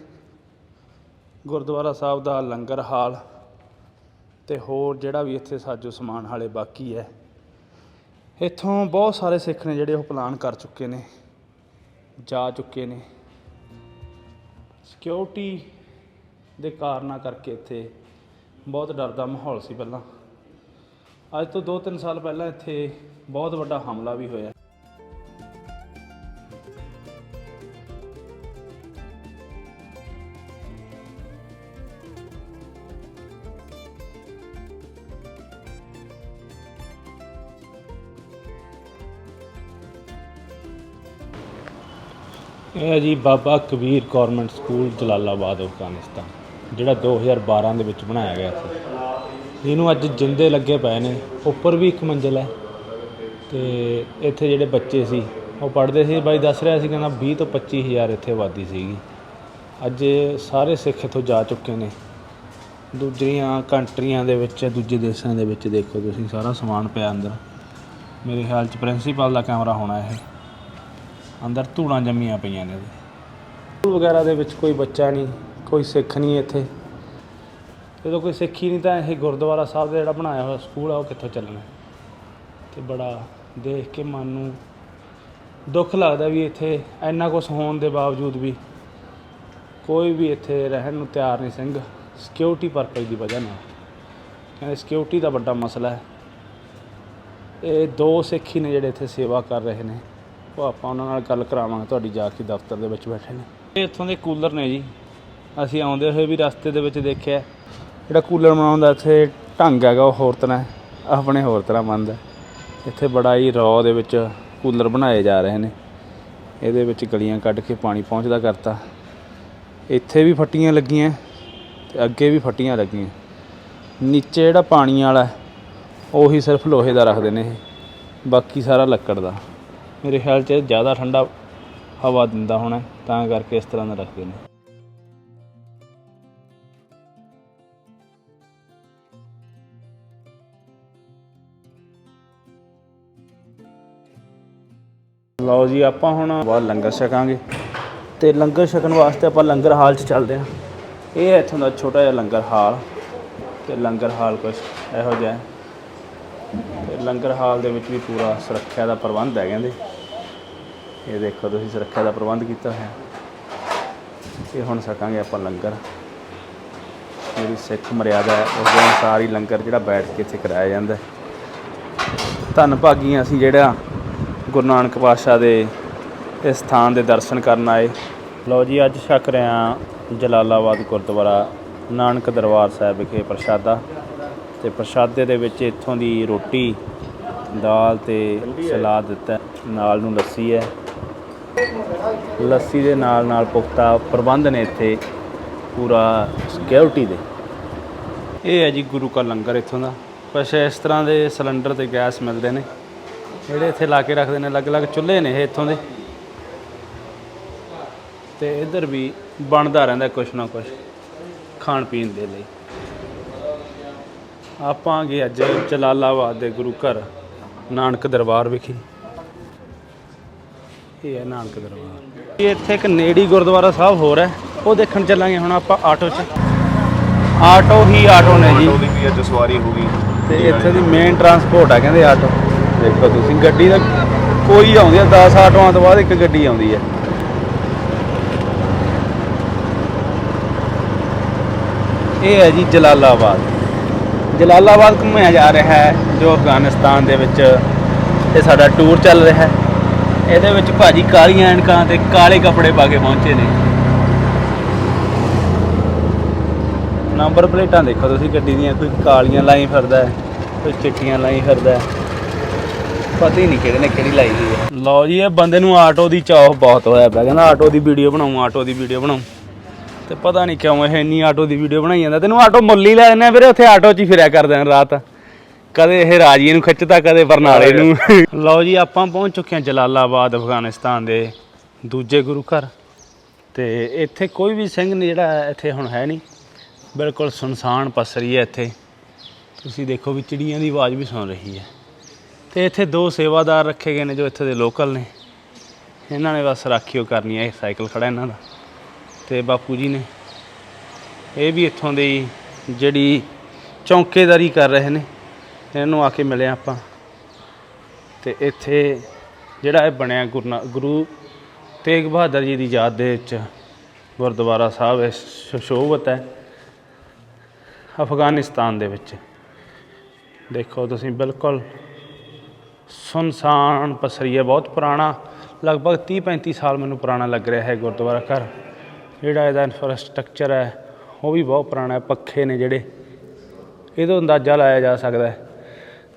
ਗੁਰਦੁਆਰਾ ਸਾਹਿਬ ਦਾ ਲੰਗਰ ਹਾਲ ਤੇ ਹੋਰ ਜਿਹੜਾ ਵੀ ਇੱਥੇ ਸਾਜੋ ਸਮਾਨ ਹਾਲੇ ਬਾਕੀ ਹੈ। ਇੱਥੋਂ ਬਹੁਤ ਸਾਰੇ ਸਿੱਖ ਨੇ ਜਿਹੜੇ ਉਹ ਪਲਾਨ ਕਰ ਚੁੱਕੇ ਨੇ, ਜਾ ਚੁੱਕੇ ਨੇ। ਸਿਕਿਉਰਿਟੀ ਦੇ ਕਾਰਨਾਂ ਕਰਕੇ ਇੱਥੇ ਬਹੁਤ ਡਰ ਦਾ ਮਾਹੌਲ ਸੀ ਪਹਿਲਾਂ। ਅੱਜ ਤੋਂ 2-3 ਸਾਲ ਪਹਿਲਾਂ ਇੱਥੇ ਬਹੁਤ ਵੱਡਾ ਹਮਲਾ ਵੀ ਹੋਇਆ। ਇਹ ਹੈ ਜੀ ਬਾਬਾ ਕਬੀਰ ਗਵਰਨਮੈਂਟ ਸਕੂਲ ਜਲਾਲਾਬਾਦ, ਅਫਗਾਨਿਸਤਾਨ। ਜਿਹੜਾ 2012 ਦੇ ਵਿੱਚ ਬਣਾਇਆ ਗਿਆ ਸੀ। ਇਹਨੂੰ ਅੱਜ ਜਿੰਦੇ ਲੱਗੇ ਪਏ ਨੇ। ਉੱਪਰ ਵੀ ਇੱਕ ਮੰਜ਼ਿਲ ਹੈ। ਤੇ ਇੱਥੇ ਜਿਹੜੇ ਬੱਚੇ ਸੀ, ਉਹ ਪੜ੍ਹਦੇ ਸੀ। ਬਾਈ ਦੱਸ ਰਿਹਾ ਸੀ, ਕਹਿੰਦਾ 20 ਤੋਂ 25 ਹਜ਼ਾਰ ਇੱਥੇ ਆਬਾਦੀ ਸੀਗੀ। ਅੱਜ ਸਾਰੇ ਸਿੱਖ ਇੱਥੋਂ ਜਾ ਚੁੱਕੇ ਨੇ। ਦੂਜੀਆਂ ਕੰਟਰੀਆਂ ਦੇ ਵਿੱਚ ਦੂਜੇ ਦੇਸ਼ਾਂ ਦੇ ਵਿੱਚ ਦੇਖੋ ਤੁਸੀਂ, ਸਾਰਾ ਸਮਾਨ ਪਿਆ ਅੰਦਰ। ਮੇਰੇ ਖਿਆਲ 'ਚ ਪ੍ਰਿੰਸੀਪਲ ਦਾ ਕੈਮਰਾ ਹੋਣਾ ਇਹ। ਅੰਦਰ ਧੂੜਾਂ ਜੰਮੀਆਂ ਪਈਆਂ ਨੇ। ਇਹਦੇ ਸਕੂਲ ਵਗੈਰਾ ਦੇ ਵਿੱਚ ਕੋਈ ਬੱਚਾ ਨਹੀਂ। ਕੋਈ ਸਿੱਖ ਨਹੀਂ ਇੱਥੇ। ਜਦੋਂ ਕੋਈ ਸਿੱਖ ਹੀ ਨਹੀਂ ਤਾਂ ਇਹ ਗੁਰਦੁਆਰਾ ਸਾਹਿਬ ਦਾ ਜਿਹੜਾ ਬਣਾਇਆ ਹੋਇਆ ਸਕੂਲ ਆ, ਉਹ ਕਿੱਥੋਂ ਚੱਲਣਾ? ਤੇ ਬੜਾ ਦੇਖ ਕੇ ਮਨ ਨੂੰ ਦੁੱਖ ਲੱਗਦਾ ਵੀ ਇੱਥੇ ਇੰਨਾ ਕੁਝ ਹੋਣ ਦੇ ਬਾਵਜੂਦ ਵੀ ਕੋਈ ਵੀ ਇੱਥੇ ਰਹਿਣ ਨੂੰ ਤਿਆਰ ਨਹੀਂ ਸਿੰਘ। ਸਿਕਿਉਰਿਟੀ ਪਰਪਸ ਦੀ ਵਜ੍ਹਾ ਨਾਲ। ਕਹਿੰਦੇ ਸਿਕਿਉਰਿਟੀ ਦਾ ਵੱਡਾ ਮਸਲਾ ਹੈ। ਇਹ ਦੋ ਸਿੱਖ ਹੀ ਨੇ ਜਿਹੜੇ ਇੱਥੇ ਸੇਵਾ ਕਰ ਰਹੇ ਨੇ। ਉਹ ਆਪਾਂ ਉਹਨਾਂ ਨਾਲ ਗੱਲ ਕਰਾਵਾਂਗੇ, ਤੁਹਾਡੀ ਜਾ ਕੇ ਦਫ਼ਤਰ ਦੇ ਵਿੱਚ ਬੈਠੇ ਨੇ। ਇਹ ਇੱਥੋਂ ਦੇ ਕੂਲਰ ਨੇ ਜੀ। ਅਸੀਂ ਆਉਂਦੇ ਹੋਏ ਵੀ ਰਸਤੇ ਦੇ ਵਿੱਚ ਦੇਖਿਆ, ਜਿਹੜਾ ਕੂਲਰ ਬਣਾਉਣ ਦਾ ਇੱਥੇ ਢੰਗ ਹੈਗਾ, ਉਹ ਹੋਰ ਤਰ੍ਹਾਂ ਆਪਣੇ ਹੋਰ ਤਰ੍ਹਾਂ ਮੰਨਦਾ ਇੱਥੇ ਬੜਾ ਹੀ ਰੌ ਦੇ ਵਿੱਚ ਕੂਲਰ ਬਣਾਏ ਜਾ ਰਹੇ ਨੇ। ਇਹਦੇ ਵਿੱਚ ਗਲੀਆਂ ਕੱਢ ਕੇ ਪਾਣੀ ਪਹੁੰਚਦਾ ਕਰਤਾ। ਇੱਥੇ ਵੀ ਫੱਟੀਆਂ ਲੱਗੀਆਂ, ਤੇ ਅੱਗੇ ਵੀ ਫੱਟੀਆਂ ਲੱਗੀਆਂ। ਨੀਚੇ ਜਿਹੜਾ ਪਾਣੀ ਵਾਲਾ ਉਹੀ ਸਿਰਫ ਲੋਹੇ ਦਾ ਰੱਖਦੇ ਨੇ ਇਹ। ਬਾਕੀ ਸਾਰਾ ਲੱਕੜ ਦਾ। ਮੇਰੇ ਖਿਆਲ 'ਚ ਜ਼ਿਆਦਾ ਠੰਡਾ ਹਵਾ ਦਿੰਦਾ ਹੋਣਾ ਤਾਂ ਕਰਕੇ ਇਸ ਤਰ੍ਹਾਂ ਦਾ ਰੱਖਦੇ ਨੇ। ਲਓ ਜੀ, ਆਪਾਂ ਹੁਣ ਬਾਅਦ ਲੰਗਰ ਛਕਾਂਗੇ। ਤੇ ਲੰਗਰ ਛਕਣ ਵਾਸਤੇ ਆਪਾਂ ਲੰਗਰ ਹਾਲ 'ਚ ਚੱਲਦੇ ਹਾਂ। ਇਹ ਹੈ ਇੱਥੋਂ ਦਾ ਛੋਟਾ ਜਿਹਾ ਲੰਗਰ ਹਾਲ। ਤੇ ਲੰਗਰ ਹਾਲ ਕੁਛ ਇਹੋ ਜਿਹਾ ਹੈ। ਤੇ ਲੰਗਰ ਹਾਲ ਦੇ ਵਿੱਚ ਵੀ ਪੂਰਾ ਸੁਰੱਖਿਆ ਦਾ ਪ੍ਰਬੰਧ ਹੈ ਕਹਿੰਦੇ। ਇਹ ਦੇਖੋ ਤੁਸੀਂ ਸੁਰੱਖਿਆ ਦਾ ਪ੍ਰਬੰਧ ਕੀਤਾ ਹੋਇਆ। ਇਹ ਹੁਣ ਸਕਾਂਗੇ ਆਪਾਂ ਲੰਗਰ। ਜਿਹੜੀ ਸਿੱਖ ਮਰਿਆਦਾ ਹੈ, ਉਸ ਦੇ ਅਨੁਸਾਰ ਹੀ ਲੰਗਰ ਜਿਹੜਾ ਬੈਠ ਕੇ ਇੱਥੇ ਕਰਾਇਆ ਜਾਂਦਾ ਧੰਨ ਭਾਗੀ ਅਸੀਂ ਜਿਹੜਾ ਗੁਰੂ ਨਾਨਕ ਪਾਤਸ਼ਾਹ ਦੇ ਇਸ ਸਥਾਨ ਦੇ ਦਰਸ਼ਨ ਕਰਨ ਆਏ। ਲਓ ਜੀ, ਅੱਜ ਛਕ ਰਹੇ ਹਾਂ ਜਲਾਲਾਬਾਦ ਗੁਰਦੁਆਰਾ ਨਾਨਕ ਦਰਬਾਰ ਸਾਹਿਬ ਵਿਖੇ ਪ੍ਰਸ਼ਾਦਾ। ਤੇ ਪ੍ਰਸ਼ਾਦੇ ਦੇ ਵਿੱਚ ਇੱਥੋਂ ਦੀ ਰੋਟੀ, ਦਾਲ ਤੇ ਸਲਾਦ ਦਿੱਤਾ ਨਾਲ ਨੂੰ ਲੱਸੀ ਹੈ। ਲੱਸੀ ਦੇ ਨਾਲ ਨਾਲ ਪੁਖਤਾ ਪ੍ਰਬੰਧ ਨੇ ਇੱਥੇ ਪੂਰਾ ਸਿਕਿਉਰਿਟੀ ਦੇ। ਇਹ ਹੈ ਜੀ ਗੁਰੂ ਕਾ ਲੰਗਰ ਇੱਥੋਂ ਦਾ। ਕੁਛ ਇਸ ਤਰ੍ਹਾਂ ਦੇ ਸਿਲੰਡਰ ਤੇ ਗੈਸ ਮਿਲਦੇ ਨੇ। ਜਿਹੜੇ ਇੱਥੇ ਲਾ ਕੇ ਰੱਖਦੇ ਨੇ ਅਲੱਗ-ਅਲੱਗ ਚੁੱਲ੍ਹੇ ਨੇ ਇਹ ਇੱਥੋਂ ਦੇ। ਤੇ ਇੱਧਰ ਵੀ ਬਣਦਾ ਰਹਿੰਦਾ ਕੁਛ ਨਾ ਕੁਛ ਖਾਣ ਪੀਣ ਦੇ ਲਈ। ਆਪਾਂ ਗਏ ਅੱਜ ਜਲਾਲਾਬਾਦ ਦੇ ਗੁਰੂ ਘਰ ਨਾਨਕ ਦਰਬਾਰ ਵਿਖੇ। ਇਹ ਹੈ ਨਾਨਕ ਦਰਬਾਰ। ਇਹ ਇੱਥੇ ਇੱਕ ਨੇੜੀ ਗੁਰਦੁਆਰਾ ਸਾਹਿਬ ਹੋਰ ਹੈ ਉਹ ਦੇਖਣ ਚੱਲਾਂਗੇ ਹੁਣ ਆਪਾਂ ਆਟੋ 'ਚ। ਆਟੋ ਹੀ ਆਟੋ ਨੇ ਜੀ।
ਉਹਦੀ ਵੀ ਅੱਜ ਸਵਾਰੀ ਹੋ ਗਈ।
ਤੇ ਇੱਥੇ ਦੀ ਮੇਨ ਟਰਾਂਸਪੋਰਟ ਆ ਕਹਿੰਦੇ ਆਟੋ। ਦੇਖੋ ਤੁਸੀਂ, ਗੱਡੀ ਦਾ ਕੋਈ ਆਉਂਦੀ ਆ 10 ਆਟੋਆਂ ਤੋਂ ਬਾਅਦ ਇੱਕ ਗੱਡੀ ਆਉਂਦੀ ਹੈ ਇਹ ਹੈ ਜੀ ਜਲਾਲਾਬਾਦ। ਜਲਾਲਾਬਾਦ ਘੁੰਮਿਆ ਜਾ ਰਿਹਾ ਹੈ, ਜੋ ਅਫਗਾਨਿਸਤਾਨ ਦੇ ਵਿੱਚ ਇਹ ਸਾਡਾ ਟੂਰ ਚੱਲ ਰਿਹਾ ਹੈ। ਇਹਦੇ ਵਿੱਚ ਭਾਜੀ ਕਾਲੀਆਂ ਐਨਕਾਂ ਤੇ ਕਾਲੇ ਕੱਪੜੇ ਪਾ ਕੇ ਪਹੁੰਚੇ ਨੇ। ਨੰਬਰ ਪਲੇਟਾਂ ਦੇਖੋ ਤੁਸੀਂ, ਗੱਡੀ ਦੀਆਂ ਕੋਈ ਕਾਲੀਆਂ ਲਾਈ ਫਿਰਦਾ ਹੈ, ਕੋਈ ਚਿੱਟੀਆਂ ਲਾਈ ਫਿਰਦਾ ਹੈ। ਪਤਾ ਹੀ ਨਹੀਂ ਕਿਹੜੇ ਨੇ ਕਿਹੜੀ ਲਾਈ ਹੋਈ ਹੈ। ਲਓ ਜੀ ਇਹ ਬੰਦੇ ਨੂੰ ਆਟੋ ਦੀ ਚਾਹ ਬਹੁਤ ਹੋਇਆ ਪਿਆ। ਕਹਿੰਦਾ ਆਟੋ ਦੀ ਵੀਡੀਓ ਬਣਾਉਂ ਆਟੋ ਦੀ ਵੀਡੀਓ ਬਣਾਉਂ। ਤੇ ਪਤਾ ਨਹੀਂ ਕਿਉਂ ਇਹ ਇੰਨੀ ਆਟੋ ਦੀ ਵੀਡੀਓ ਬਣਾਈ ਜਾਂਦਾ। ਤੈਨੂੰ ਆਟੋ ਮੁੱਲ ਹੀ ਲੈ ਦਿੰਦੇ ਆ ਵੀਰੇ ਉੱਥੇ ਆਟੋ 'ਚ ਹੀ ਫਿਰਿਆ ਕਰਦੇ ਆ ਰਾਤ। ਕਦੇ ਇਹ ਰਾਜੀਏ ਨੂੰ ਖਿੱਚਦਾ ਕਦੇ ਬਰਨਾਲੇ ਨੂੰ। ਲਓ ਜੀ ਆਪਾਂ ਪਹੁੰਚ ਚੁੱਕੇ ਹਾਂ ਜਲਾਲਾਬਾਦ ਅਫਗਾਨਿਸਤਾਨ ਦੇ ਦੂਜੇ ਗੁਰੂ ਘਰ। ਤੇ ਇੱਥੇ ਕੋਈ ਵੀ ਸਿੰਘ ਨੇ ਜਿਹੜਾ ਇੱਥੇ ਹੁਣ ਹੈ ਨਹੀਂ। ਬਿਲਕੁਲ ਸੁਨਸਾਨ ਪਸਰੀ ਹੈ ਇੱਥੇ। ਤੁਸੀਂ ਦੇਖੋ ਵੀ ਚਿੜੀਆਂ ਦੀ ਆਵਾਜ਼ ਵੀ ਸੁਣ ਰਹੀ ਹੈ। ਤੇ ਇੱਥੇ ਦੋ ਸੇਵਾਦਾਰ ਰੱਖੇ ਗਏ ਨੇ ਜੋ ਇੱਥੇ ਦੇ ਲੋਕਲ ਨੇ। ਇਹਨਾਂ ਨੇ ਬਸ ਰਾਖੀਓ ਕਰਨੀ ਹੈ ਇਹ ਸਾਈਕਲ ਖੜਾ ਇਹਨਾਂ ਦਾ। ਤੇ ਬਾਪੂ ਜੀ ਨੇ। ਇਹ ਵੀ ਇੱਥੋਂ ਦੀ ਜਿਹੜੀ ਚੌਂਕੇਦਾਰੀ ਕਰ ਰਹੇ ਨੇ, ਇਹਨਾਂ ਨੂੰ ਆ ਕੇ ਮਿਲਿਆ ਆਪਾਂ। ਤੇ ਇੱਥੇ ਜਿਹੜਾ ਇਹ ਬਣਿਆ ਗੁਰੂ ਗੁਰੂ ਤੇਗ ਬਹਾਦਰ ਜੀ ਦੀ ਯਾਦ ਦੇ ਵਿੱਚ ਗੁਰਦੁਆਰਾ ਸਾਹਿਬ ਹੈ ਸੁਸ਼ੋਭਤ ਹੈ। ਅਫਗਾਨਿਸਤਾਨ ਦੇ ਵਿੱਚ। ਦੇਖੋ ਤੁਸੀਂ ਬਿਲਕੁਲ ਸੁਨਸਾਨ ਪਸਰੀ ਹੈ ਬਹੁਤ ਪੁਰਾਣਾ, ਲਗਭਗ 30 35 ਸਾਲ ਮੈਨੂੰ ਪੁਰਾਣਾ ਲੱਗ ਰਿਹਾ ਹੈ ਗੁਰਦੁਆਰਾ ਘਰ। ਜਿਹੜਾ ਇਹਦਾ ਇਨਫਰਾਸਟ੍ਰਕਚਰ ਹੈ, ਉਹ ਵੀ ਬਹੁਤ ਪੁਰਾਣਾ ਹੈ, ਪੱਖੇ ਨੇ ਜਿਹੜੇ। ਇਹਦਾ ਅੰਦਾਜ਼ਾ ਲਾਇਆ ਜਾ ਸਕਦਾ ਹੈ।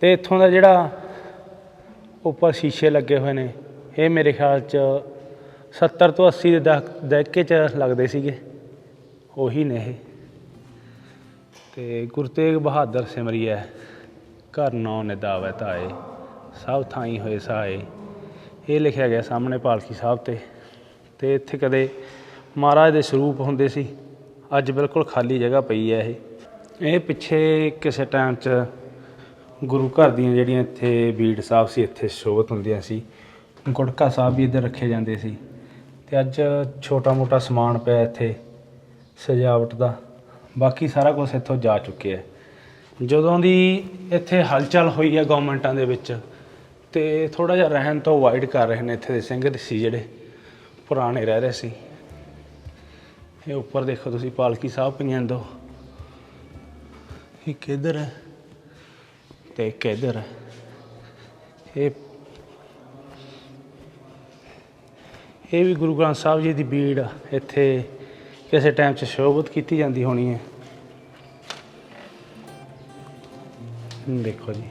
ਤੇ ਇੱਥੋਂ ਦਾ ਜਿਹੜਾ ਉੱਪਰ ਸ਼ੀਸ਼ੇ ਲੱਗੇ ਹੋਏ ਨੇ, ਇਹ ਮੇਰੇ ਖਿਆਲ ਚ 70 ਤੋਂ 80 ਦੇ ਦਹਕ- ਦਹਾਕੇ ਚ ਲੱਗਦੇ ਸੀਗੇ। ਉਹੀ ਨੇ ਇਹ। ਤੇ ਗੁਰੂ ਤੇਗ ਬਹਾਦਰ ਸਿਮਰਿਐ ਘਰ ਨੌ ਨਿਦਾਵੈ ਤਾਏ ਸਭ ਥਾਈ ਹੋਏ ਸਹਾਏ ਇਹ ਲਿਖਿਆ ਗਿਆ ਸਾਹਮਣੇ ਪਾਲਕੀ ਸਾਹਿਬ ਤੇ। ਤੇ ਇੱਥੇ ਕਦੇ ਮਹਾਰਾਜ ਦੇ ਸਰੂਪ ਹੁੰਦੇ ਸੀ। ਅੱਜ ਬਿਲਕੁਲ ਖਾਲੀ ਜਗ੍ਹਾ ਪਈ ਹੈ ਇਹ। ਇਹ ਪਿੱਛੇ ਕਿਸੇ ਟਾਈਮ 'ਚ ਗੁਰੂ ਘਰ ਦੀਆਂ ਜਿਹੜੀਆਂ ਇੱਥੇ ਬੀੜ ਸਾਹਿਬ ਸੀ, ਇੱਥੇ ਸ਼ੋਭਤ ਹੁੰਦੀਆਂ ਸੀ ਗੁਟਕਾ ਸਾਹਿਬ ਵੀ ਇੱਧਰ ਰੱਖੇ ਜਾਂਦੇ ਸੀ। ਤੇ ਅੱਜ ਛੋਟਾ ਮੋਟਾ ਸਮਾਨ ਪਿਆ ਇੱਥੇ, ਸਜਾਵਟ ਦਾ। ਬਾਕੀ ਸਾਰਾ ਕੁਝ ਇੱਥੋਂ ਜਾ ਚੁੱਕਿਆ ਹੈ। ਜਦੋਂ ਦੀ ਇੱਥੇ ਹਲਚਲ ਹੋਈ ਹੈ ਗਵਰਨਮੈਂਟਾਂ ਦੇ ਵਿੱਚ ਤੇ ਥੋੜਾ ਜਿਹਾ ਰਹਿਣ ਤੋਂ ਅਵਾਇਡ ਕਰ ਰਹੇ ਨੇ ਇੱਥੇ ਦੇ ਸਿੰਘ ਸੀ ਜਿਹੜੇ ਪੁਰਾਣੇ ਰਹਿ ਰਹੇ ਸੀ। ਇਹ ਉੱਪਰ ਦੇਖੋ ਤੁਸੀਂ, ਪਾਲਕੀ ਸਾਹਿਬ ਪਈਆਂ ਦੋ। ਇੱਕ ਇੱਧਰ ਹੈ? ਤੇ ਇੱਕ ਹੈ? ਇਹ ਇਹ ਵੀ ਗੁਰੂ ਗ੍ਰੰਥ ਸਾਹਿਬ ਜੀ ਦੀ ਬੀੜ ਇੱਥੇ ਕਿਸੇ ਟਾਈਮ 'ਚ ਸ਼ੋਭਤ ਕੀਤੀ ਜਾਂਦੀ ਹੋਣੀ ਹੈ, ਦੇਖੋ ਜੀ।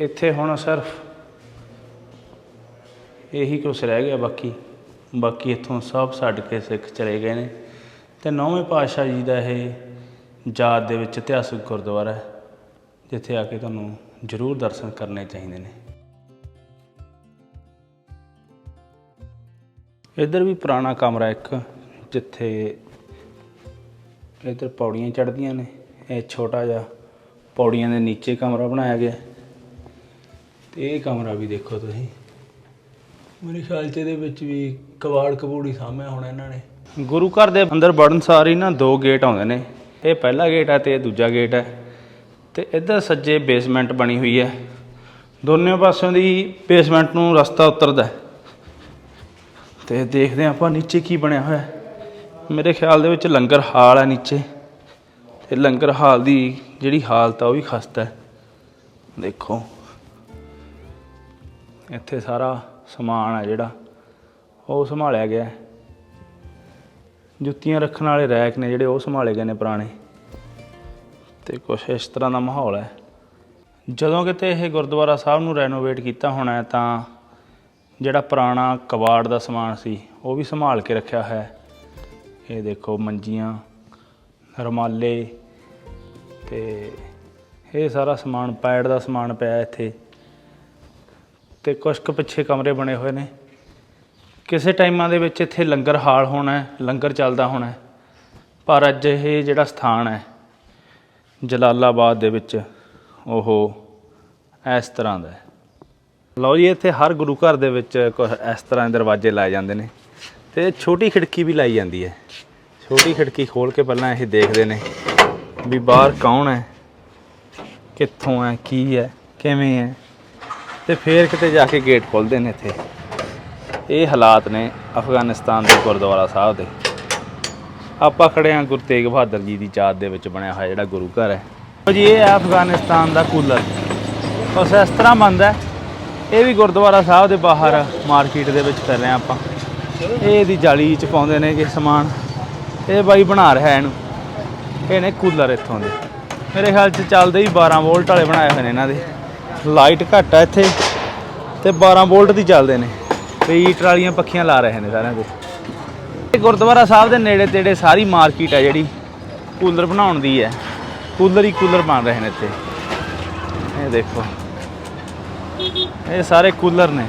ਇੱਥੇ ਹੁਣ ਸਿਰਫ ਇਹੀ ਕੁਛ ਰਹਿ ਗਿਆ ਬਾਕੀ ਬਾਕੀ ਇੱਥੋਂ ਸਭ ਛੱਡ ਕੇ ਸਿੱਖ ਚਲੇ ਗਏ ਨੇ। ਤੇ ਨੌਵੇਂ ਪਾਤਸ਼ਾਹ ਜੀ ਦਾ ਇਹ ਜਾਤ ਦੇ ਵਿੱਚ ਇਤਿਹਾਸਕ ਗੁਰਦੁਆਰਾ ਹੈ, ਜਿੱਥੇ ਆ ਕੇ ਤੁਹਾਨੂੰ ਜ਼ਰੂਰ ਦਰਸ਼ਨ ਕਰਨੇ ਚਾਹੀਦੇ ਨੇ। ਇੱਧਰ ਵੀ ਪੁਰਾਣਾ ਕਮਰਾ ਇੱਕ, ਜਿੱਥੇ ਇੱਧਰ ਪੌੜੀਆਂ ਚੜ੍ਹਦੀਆਂ ਨੇ, ਇਹ ਛੋਟਾ ਜਿਹਾ ਪੌੜੀਆਂ ਦੇ ਨੀਚੇ ਕਮਰਾ ਬਣਾਇਆ ਗਿਆ। ਤੇ ਇਹ ਕਮਰਾ ਵੀ ਦੇਖੋ ਤੁਸੀਂ। ਮੇਰੇ ਖਿਆਲ ਚ ਇਹਦੇ ਵਿੱਚ ਵੀ ਕਵਾੜ ਕਬੂੜੀ ਸਾਹਮਣੇ ਹੋਣਾ ਇਹਨਾਂ ਨੇ। ਗੁਰੂ ਘਰ ਦੇ ਅੰਦਰ ਵੜਨ ਸਾਰ ਹੀ ਨਾ ਦੋ ਗੇਟ ਆਉਂਦੇ ਨੇ। ਇਹ ਪਹਿਲਾ ਗੇਟ ਹੈ ਤੇ ਇਹ ਦੂਜਾ ਗੇਟ ਹੈ ਤੇ ਇੱਧਰ ਸੱਜੇ ਬੇਸਮੈਂਟ ਬਣੀ ਹੋਈ ਹੈ ਦੋਨੋਂ ਪਾਸਿਓਂ ਦੀ ਬੇਸਮੈਂਟ ਨੂੰ ਰਸਤਾ ਉਤਰਦਾ ਹੈ। ਤੇ ਦੇਖਦੇ ਹਾਂ ਆਪਾਂ ਨੀਚੇ ਕੀ ਬਣਿਆ ਹੋਇਆ ਮੇਰੇ ਖਿਆਲ ਦੇ ਵਿੱਚ ਲੰਗਰ ਹਾਲ ਹੈ ਨੀਚੇ। ਤੇ ਲੰਗਰ ਹਾਲ ਦੀ ਜਿਹੜੀ ਹਾਲਤ ਆ ਉਹ ਵੀ ਖਸਤਾ ਹੈ। ਦੇਖੋ। ਇੱਥੇ ਸਾਰਾ ਸਮਾਨ ਹੈ ਜਿਹੜਾ, ਉਹ ਸੰਭਾਲਿਆ ਗਿਆ ਹੈ। ਜੁੱਤੀਆਂ ਰੱਖਣ ਵਾਲੇ ਰੈਕ ਨੇ ਜਿਹੜੇ, ਉਹ ਸੰਭਾਲੇ ਗਏ ਨੇ ਪੁਰਾਣੇ। ਤੇ ਕੁਛ ਇਸ ਤਰ੍ਹਾਂ ਦਾ ਮਾਹੌਲ ਹੈ। ਜਦੋਂ ਕਿਤੇ ਇਹ ਗੁਰਦੁਆਰਾ ਸਾਹਿਬ ਨੂੰ ਰੈਨੋਵੇਟ ਕੀਤਾ ਹੋਣਾ ਹੈ, ਤਾਂ ਜਿਹੜਾ ਪੁਰਾਣਾ ਕਬਾੜ ਦਾ ਸਮਾਨ ਸੀ, ਉਹ ਵੀ ਸੰਭਾਲ ਕੇ ਰੱਖਿਆ ਹੋਇਆ ਹੈ। ਇਹ ਦੇਖੋ ਮੰਜੀਆਂ, ਰਮਾਲੇ ਤੇ ਇਹ ਸਾਰਾ ਸਮਾਨ ਪੈਡ ਦਾ ਸਮਾਨ ਪਿਆ ਇੱਥੇ। ਤੇ ਕੁਛ ਕੁ ਪਿੱਛੇ ਕਮਰੇ ਬਣੇ ਹੋਏ ਨੇ। ਕਿਸੇ ਟਾਈਮਾਂ ਦੇ ਵਿੱਚ ਇੱਥੇ ਲੰਗਰ ਹਾਲ ਹੋਣਾ ਹੈ, ਲੰਗਰ ਚੱਲਦਾ ਹੋਣਾ ਹੈ। ਪਰ ਅੱਜ ਇਹ ਜਿਹੜਾ ਸਥਾਨ ਹੈ, ਜਲਾਲਾਬਾਦ ਦੇ ਵਿੱਚ, ਉਹ ਇਸ ਤਰ੍ਹਾਂ ਦਾ ਹੈ। ਲਓ ਜੀ, ਇੱਥੇ ਹਰ ਗੁਰੂ ਘਰ ਦੇ ਵਿੱਚ ਕੁਛ ਇਸ ਤਰ੍ਹਾਂ ਦੇ ਦਰਵਾਜ਼ੇ ਲਾਏ ਜਾਂਦੇ ਨੇ ਤੇ ਛੋਟੀ ਖਿੜਕੀ ਵੀ ਲਾਈ ਜਾਂਦੀ ਹੈ। ਛੋਟੀ ਖਿੜਕੀ ਖੋਲ ਕੇ ਪਹਿਲਾਂ ਇਹ ਦੇਖਦੇ ਨੇ ਵੀ ਬਾਹਰ ਕੌਣ ਹੈ, ਕਿੱਥੋਂ ਹੈ, ਕੀ ਹੈ, ਕਿਵੇਂ ਹੈ। ਤੇ ਫੇਰ ਕਿਤੇ ਜਾ ਕੇ ਗੇਟ ਖੋਲਦੇ ਨੇ ਇੱਥੇ। ਇਹ ਹਾਲਾਤ ਨੇ ਅਫਗਾਨਿਸਤਾਨ ਦੇ ਗੁਰਦੁਆਰਾ ਸਾਹਿਬ ਦੇ। ਆਪਾਂ ਖੜੇ ਹਾਂ ਗੁਰੂ ਤੇਗ ਬਹਾਦਰ ਜੀ ਦੀ ਯਾਦ ਦੇ ਵਿੱਚ ਬਣਿਆ ਹੋਇਆ ਜਿਹੜਾ ਗੁਰੂ ਘਰ ਹੈ। ਲਓ ਜੀ, ਇਹ ਹੈ ਅਫਗਾਨਿਸਤਾਨ ਦਾ ਕੂਲਰ। ਉਸ ਇਸ ਤਰ੍ਹਾਂ ਬੰਦਾ ਇਹ ਵੀ ਗੁਰਦੁਆਰਾ ਸਾਹਿਬ ਦੇ ਬਾਹਰ ਮਾਰਕੀਟ ਦੇ ਵਿੱਚ ਕਰ ਰਹੇ ਹਾਂ ਆਪਾਂ। ਇਹ ਇਹਦੀ ਜਾਲੀ ਚ ਪਾਉਂਦੇ ਨੇ ਕਿ ਸਮਾਨ। ਇਹ ਬਾਈ ਬਣਾ ਰਿਹਾ ਇਹਨੂੰ। ਇਹ ਨੇ ਕੂਲਰ ਇੱਥੋਂ ਦੇ। ਮੇਰੇ ਖਿਆਲ ਚ ਚੱਲਦੇ ਹੀ 12 ਵੋਲਟ ਵਾਲੇ ਬਣਾਏ ਹੋਏ ਨੇ ਇਹਨਾਂ ਦੇ। ਲਾਈਟ ਘੱਟ ਆ ਇੱਥੇ ਤੇ 12 ਵੋਲਟ ਦੀ ਚੱਲਦੇ ਨੇ ਤੇ ਹੀਟਰ ਵਾਲੀਆਂ ਪੱਖੀਆਂ ਲਾ ਰਹੇ ਨੇ ਸਾਰਿਆਂ ਦੇ ਗੁਰਦੁਆਰਾ ਸਾਹਿਬ ਦੇ ਨੇੜੇ ਤੇੜੇ ਸਾਰੀ ਮਾਰਕੀਟ ਹੈ ਜਿਹੜੀ ਕੂਲਰ ਬਣਾਉਣ ਦੀ ਹੈ। ਕੂਲਰ ਹੀ ਕੂਲਰ ਬਣ ਰਹੇ ਨੇ ਇੱਥੇ। ਇਹ ਦੇਖੋ। ਇਹ ਸਾਰੇ ਕੂਲਰ ਨੇ।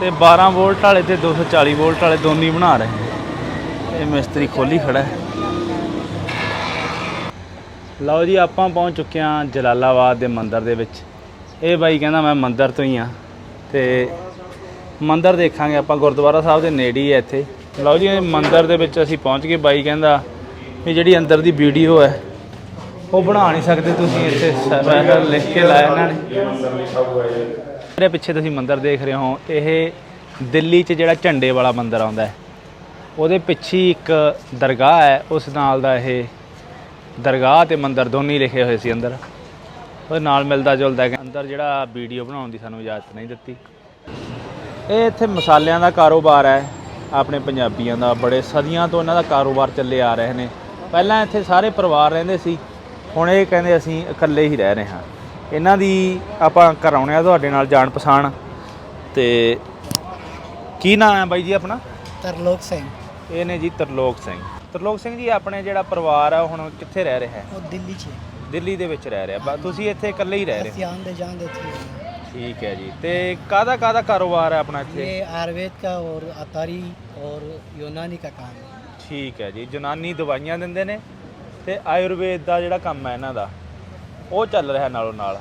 ਤੇ 12 ਵੋਲਟ ਵਾਲੇ ਤੇ 240 ਵੋਲਟ ਵਾਲੇ ਦੋਨੇ ਹੀ ਬਣਾ ਰਹੇ ਨੇ। ਇਹ ਮਿਸਤਰੀ ਖੋਲੀ ਖੜਾ ਹੈ। ਲਓ ਜੀ, ਆਪਾਂ ਪਹੁੰਚ ਚੁੱਕੇ ਹਾਂ ਜਲਾਲਾਬਾਦ ਦੇ ਮੰਦਿਰ ਦੇ ਵਿੱਚ। ਇਹ ਬਾਈ ਕਹਿੰਦਾ ਮੈਂ ਮੰਦਿਰ ਤੋਂ ਹੀ ਆ ਤੇ ਮੰਦਿਰ ਦੇਖਾਂਗੇ ਆਪਾਂ, ਗੁਰਦੁਆਰਾ ਸਾਹਿਬ ਦੇ ਨੇੜੇ ਹੀ ਹੈ ਇੱਥੇ। ਲਓ ਜੀ, ਇਹ ਮੰਦਿਰ ਦੇ ਵਿੱਚ ਅਸੀਂ ਪਹੁੰਚ ਗਏ। ਬਾਈ ਕਹਿੰਦਾ ਵੀ ਜਿਹੜੀ ਅੰਦਰ ਦੀ ਵੀਡੀਓ ਹੈ, ਉਹ ਬਣਾ ਨਹੀਂ ਸਕਦੇ ਤੁਸੀਂ ਇੱਥੇ। ਸਪੈਸ਼ਲ ਲਿਖ ਕੇ ਲਾਇਆ ਇਹਨਾਂ ਨੇ। ਮੇਰੇ ਪਿੱਛੇ ਤੁਸੀਂ ਮੰਦਿਰ ਦੇਖ ਰਹੇ ਹੋ। ਇਹ ਦਿੱਲੀ 'ਚ ਜਿਹੜਾ ਝੰਡੇ ਵਾਲਾ ਮੰਦਿਰ ਆਉਂਦਾ ਹੈ, ਉਹਦੇ ਪਿੱਛੇ ਇੱਕ ਦਰਗਾਹ ਹੈ, ਉਸ ਨਾਲ ਦਾ ਇਹ ਦਰਗਾਹ ਤੇ ਮੰਦਰ ਦੋਨੇ ਲਿਖੇ ਹੋਏ ਸੀ ਅੰਦਰ। ਉਹ ਨਾਲ ਮਿਲਦਾ ਜੁਲਦਾ ਕਿ ਅੰਦਰ ਜਿਹੜਾ ਵੀਡੀਓ ਬਣਾਉਣ ਦੀ ਸਾਨੂੰ ਇਜਾਜ਼ਤ ਨਹੀਂ ਦਿੱਤੀ। ਇਹ ਇੱਥੇ ਮਸਾਲਿਆਂ ਦਾ ਕਾਰੋਬਾਰ ਹੈ। ਆਪਣੇ ਪੰਜਾਬੀਆਂ ਦਾ ਬੜੇ ਸਦੀਆਂ ਤੋਂ ਇਹਨਾਂ ਦਾ ਕਾਰੋਬਾਰ ਚੱਲੇ ਆ ਰਹੇ ਨੇ। ਪਹਿਲਾਂ ਇੱਥੇ ਸਾਰੇ ਪਰਿਵਾਰ ਰਹਿੰਦੇ ਸੀ। ਹੁਣ ਇਹ ਕਹਿੰਦੇ ਅਸੀਂ ਇਕੱਲੇ ਹੀ ਰਹਿ ਰਹੇ ਹਾਂ। ਇਹਨਾਂ ਦੀ ਆਪਾਂ ਕਰਾਉਣੇ ਆ ਤੁਹਾਡੇ ਨਾਲ ਜਾਣ ਪਛਾਣ। ਤੇ ਕੀ ਨਾਮ ਹੈ ਬਾਈ ਜੀ ਆਪਣਾ?
ਤਰਲੋਕ ਸਿੰਘ।
ਇਹ ਨੇ ਜੀ ਤਰਲੋਕ ਸਿੰਘ। ਤਰਲੋਕ ਸਿੰਘ ਜੀ ਆਪਣੇ ਜਿਹੜਾ ਪਰਿਵਾਰ ਆ ਉਹ ਹੁਣ ਕਿੱਥੇ ਰਹਿ ਰਿਹਾ ਹੈ
वो दिल्ली से
ਦਿੱਲੀ ਦੇ ਵਿੱਚ ਰਹਿ ਰਿਹਾ ਬਸ ਤੁਸੀਂ ਇੱਥੇ ਇਕੱਲੇ ਹੀ ਰਹਿ ਰਹੇ ਹੋ
आंदे जांदे थे
ਠੀਕ ਹੈ ਜੀ ਤੇ ਕਾਹਦਾ ਕਾਹਦਾ ਕਾਰੋਬਾਰ ਹੈ ਆਪਣਾ ਇੱਥੇ
ये आयुर्वेद का और अतारी और यूनानी का काम है
ਠੀਕ ਹੈ ਜੀ ਜਨਾਨੀ ਦਵਾਈਆਂ ਦਿੰਦੇ ਨੇ ਤੇ ਆਯੁਰਵੇਦ ਦਾ ਜਿਹੜਾ ਕੰਮ ਹੈ ਇਹਨਾਂ ਦਾ ਉਹ ਚੱਲ ਰਿਹਾ ਨਾਲੋਂ ਨਾਲ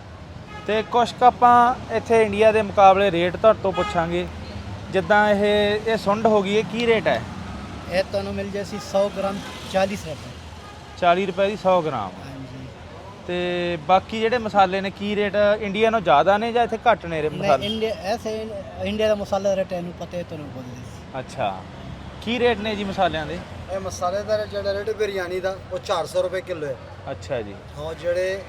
ਤੇ ਕੁਛ ਕੁ ਆਪਾਂ ਇੱਥੇ ਇੰਡੀਆ ਦੇ ਮੁਕਾਬਲੇ ਰੇਟ ਤੁਹਾਡੇ ਤੋਂ ਪੁੱਛਾਂਗੇ ਜਿੱਦਾਂ ਇਹ ਇਹ ਸੁੰਡ ਹੋ ਗਈ ਇਹ ਕੀ ਰੇਟ ਹੈ
ਇਹ ਤੁਹਾਨੂੰ ਮਿਲ ਜੇ ਸੀ 100 ਗ੍ਰਾਮ 40 ਰੁਪਏ।
40 ਰੁਪਏ ਦੀ 100 ਗ੍ਰਾਮ।
ਹਾਂਜੀ।
ਤੇ ਬਾਕੀ ਜਿਹੜੇ ਮਸਾਲੇ ਨੇ ਕੀ ਰੇਟ ਇੰਡੀਆ ਨਾਲੋਂ ਜ਼ਿਆਦਾ ਨੇ ਜਾਂ ਇੱਥੇ ਘੱਟ ਨੇ ਰੇ
ਨਹੀਂ
ਮਸਾਲੇ?
ਇੰਡੀਆ ਐਸੇ ਇੰਡੀਆ ਦਾ ਮਸਾਲਾ ਰੇਟ ਇਹਨੂੰ ਪਤਾ ਹੈ ਤੁਹਾਨੂੰ ਬੋਲਦੇ ਸੀ
ਅੱਛਾ। ਕੀ ਰੇਟ ਨੇ ਜੀ ਮਸਾਲਿਆਂ ਦੇ?
ਇਹ ਮਸਾਲੇਦਾਰ ਜਿਹੜਾ ਰੇਟ ਬਿਰਿਆਨੀ ਦਾ ਉਹ 400 ਰੁਪਏ ਕਿਲੋ ਹੈ।
ਅੱਛਾ ਜੀ।
ਹਾਂ ਜਿਹੜੇ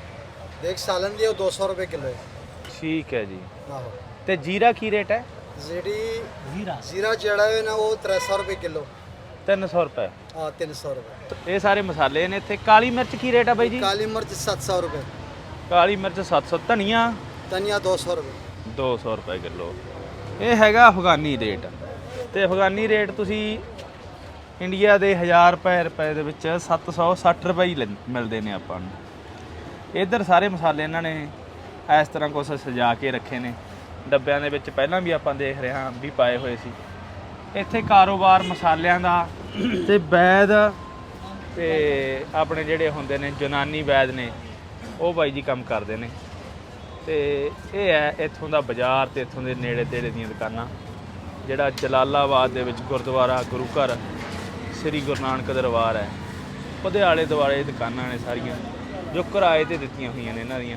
ਦੇਖ ਸਾਲਨ ਦੀ ਉਹ 200 ਰੁਪਏ ਕਿਲੋ ਹੈ।
ਠੀਕ ਹੈ ਜੀ।
ਆਹੋ।
ਤੇ ਜੀਰਾ ਕੀ ਰੇਟ ਹੈ?
ਜਿਹੜੀ
ਜ਼ੀਰਾ।
ਜ਼ੀਰਾ ਜਿਹੜਾ ਹੈ ਨਾ ਉਹ 300 ਰੁਪਏ ਕਿਲੋ।
300 ਰੁਪਏ।
ਆ 300 ਰੁਪਏ।
ਇਹ ਸਾਰੇ ਮਸਾਲੇ ਨੇ ਇੱਥੇ। ਕਾਲੀ ਮਿਰਚ ਕੀ ਰੇਟ ਆ ਬਾਈ ਜੀ?
ਕਾਲੀ ਮਿਰਚ 700 ਰੁਪਏ।
ਕਾਲੀ ਮਿਰਚ 700 ਧਨੀਆ?
ਧਨੀਆ 200 ਰੁਪਏ।
200 ਰੁਪਏ ਕਿਲੋ। ਇਹ ਹੈਗਾ ਅਫਗਾਨੀ ਰੇਟ। ਤੇ ਅਫਗਾਨੀ ਰੇਟ ਤੁਸੀਂ ਇੰਡੀਆ ਦੇ 1000 ਰੁਪਏ ਰੁਪਏ ਦੇ ਵਿੱਚ 760 ਰੁਪਏ ਹੀ ਲੈਂ- ਮਿਲਦੇ ਨੇ ਆਪਾਂ ਨੂੰ। ਇੱਧਰ ਸਾਰੇ ਮਸਾਲੇ ਇਹਨਾਂ ਨੇ ਇਸ ਤਰ੍ਹਾਂ ਕੁਛ ਸਜਾ ਕੇ ਰੱਖੇ ਨੇ। ਡੱਬਿਆਂ ਦੇ ਵਿੱਚ ਪਹਿਲਾਂ ਵੀ ਆਪਾਂ ਦੇਖ ਰਹੇ ਹਾਂ ਵੀ ਪਾਏ ਹੋਏ ਸੀ। ਇੱਥੇ ਕਾਰੋਬਾਰ ਮਸਾਲਿਆਂ ਦਾ ਤੇ ਵੈਦ ਤੇ ਆਪਣੇ ਜਿਹੜੇ ਹੁੰਦੇ ਨੇ, ਜਨਾਨੀ ਵੈਦ ਨੇ, ਉਹ ਬਾਈ ਜੀ ਕੰਮ ਕਰਦੇ ਨੇ। ਤੇ ਇਹ ਹੈ ਇੱਥੋਂ ਦਾ ਬਾਜ਼ਾਰ ਤੇ ਇੱਥੋਂ ਦੇ ਨੇੜੇ ਤੇੜੇ ਦੀਆਂ ਦੁਕਾਨਾਂ। ਜਿਹੜਾ ਜਲਾਲਾਬਾਦ ਦੇ ਵਿੱਚ ਗੁਰਦੁਆਰਾ, ਗੁਰੂ ਘਰ, ਸ੍ਰੀ ਗੁਰੂ ਨਾਨਕ ਦਰਬਾਰ ਹੈ। ਉਹਦੇ ਆਲੇ ਦੁਆਲੇ ਦੁਕਾਨਾਂ ਨੇ ਸਾਰੀਆਂ, ਜੋ ਕਿਰਾਏ ਤੇ ਦਿੱਤੀਆਂ ਹੋਈਆਂ ਨੇ ਇਹਨਾਂ ਦੀਆਂ।